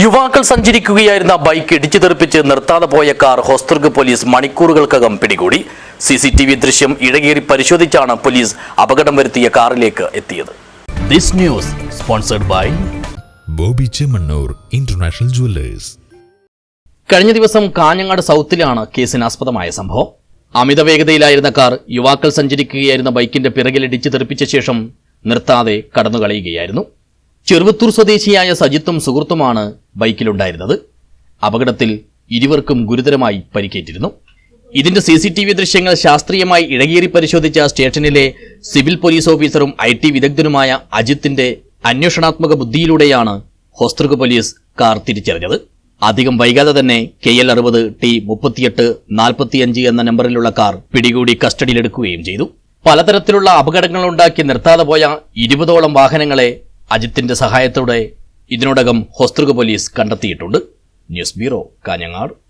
യുവാക്കൾ സഞ്ചരിക്കുകയായിരുന്ന ബൈക്ക് ഇടിച്ചു തെറിപ്പിച്ച് നിർത്താതെ പോയ കാർ ഹോസ്ദുർഗ് പോലീസ് മണിക്കൂറുകൾക്കകം പിടികൂടി. സി സി ടി വി ദൃശ്യം ഇഴകേറി പരിശോധിച്ചാണ് പോലീസ് അപകടം വരുത്തിയ കാറിലേക്ക് എത്തിയത്. This news sponsored by Bobby Chemmanur international jewellers. കഴിഞ്ഞ ദിവസം കാഞ്ഞങ്ങാട് സൗത്തിലാണ് കേസിനാസ്പദമായ സംഭവം. അമിത വേഗതയിലായിരുന്ന കാർ യുവാക്കൾ സഞ്ചരിക്കുകയായിരുന്ന ബൈക്കിന്റെ പിറകിൽ ഇടിച്ചു തെറിപ്പിച്ച ശേഷം നിർത്താതെ കടന്നുകളയുകയായിരുന്നു. ചെറുവത്തൂർ സ്വദേശിയായ സജിത്തും സുഹൃത്തുമാണ് ബൈക്കിലുണ്ടായിരുന്നത്. അപകടത്തിൽ ഇരുവർക്കും ഗുരുതരമായി പരിക്കേറ്റിരുന്നു. ഇതിന്റെ സി സി ടി വി ദൃശ്യങ്ങൾ ശാസ്ത്രീയമായി ഇഴകേറി പരിശോധിച്ച സ്റ്റേഷനിലെ സിവിൽ പോലീസ് ഓഫീസറും ഐ ടി വിദഗ്ധനുമായ അജിത്തിന്റെ അന്വേഷണാത്മക ബുദ്ധിയിലൂടെയാണ് ഹോസ്തൃക് പോലീസ് കാർ തിരിച്ചറിഞ്ഞത്. അധികം വൈകാതെ തന്നെ കെ എൽ അറുപത് ടി മുപ്പത്തിയെട്ട് നാൽപ്പത്തിയഞ്ച് എന്ന നമ്പറിലുള്ള കാർ പിടികൂടി കസ്റ്റഡിയിലെടുക്കുകയും ചെയ്തു. പലതരത്തിലുള്ള അപകടങ്ങളുണ്ടാക്കി നിർത്താതെ പോയ ഇരുപതോളം വാഹനങ്ങളെ അജിത്തിന്റെ സഹായത്തോടെ ഇതിനോടകം ഹൊസ്തൃക പോലീസ് കണ്ടെത്തിയിട്ടുണ്ട്. News bureau Kanhangad.